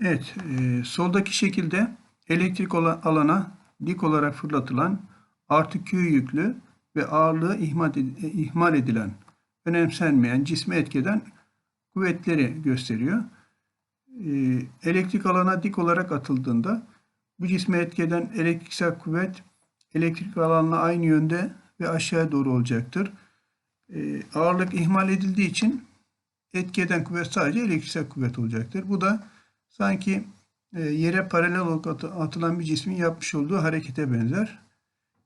Evet, e, soldaki şekilde elektrik alana dik olarak fırlatılan artı Q yüklü ve ağırlığı e, ihmal edilen, önemsenmeyen, cisme etkeden kuvvetleri gösteriyor. E, elektrik alana dik olarak atıldığında bu cisme etkeden elektriksel kuvvet elektrik alanla aynı yönde ve aşağıya doğru olacaktır. E, ağırlık ihmal edildiği için etki eden kuvvet sadece elektriksel kuvvet olacaktır. Bu da sanki e, yere paralel olarak atı- atılan bir cismin yapmış olduğu harekete benzer.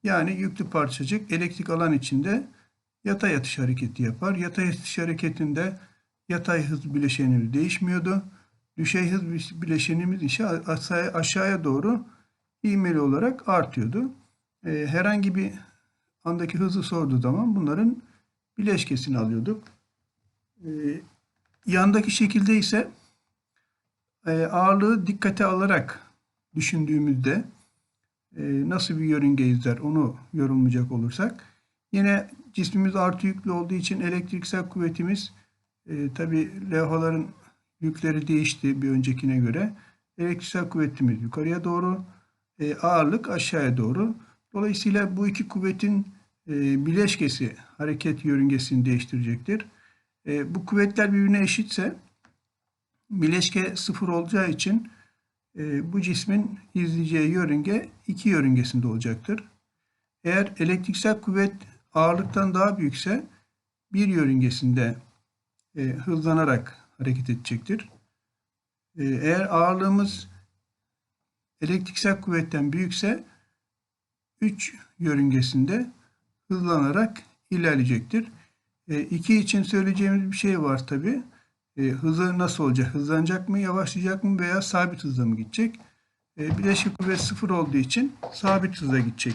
Yani yüklü parçacık elektrik alan içinde yatay atış hareketi yapar. Yatay atış hareketinde yatay hız bileşenimiz değişmiyordu. Düşey hız bi- bileşenimiz ise aşağıya, doğru ivmeli olarak artıyordu. E, herhangi bir andaki hızı sorduğu zaman bunların bileşkesini alıyorduk. E, yandaki şekilde ise ağırlığı dikkate alarak düşündüğümüzde e, nasıl bir yörünge izler onu yorumlayacak olursak yine cismimiz artı yüklü olduğu için elektriksel kuvvetimiz e, tabi levhaların yükleri değişti bir öncekine göre. Elektriksel kuvvetimiz yukarıya doğru, e, ağırlık aşağıya doğru. Dolayısıyla bu iki kuvvetin bileşkesi hareket yörüngesini değiştirecektir. Bu kuvvetler birbirine eşitse bileşke sıfır olacağı için e, bu cismin izleyeceği yörünge iki yörüngesinde olacaktır. Eğer elektriksel kuvvet ağırlıktan daha büyükse bir yörüngesinde e, hızlanarak hareket edecektir. E, eğer ağırlığımız elektriksel kuvvetten büyükse 3 yörüngesinde hızlanarak ilerleyecektir. 2 için söyleyeceğimiz bir şey var tabi. E, hızı nasıl olacak? Hızlanacak mı, yavaşlayacak mı veya sabit hızla mı gidecek? E, bileşik kuvvet sıfır olduğu için sabit hızla gidecek.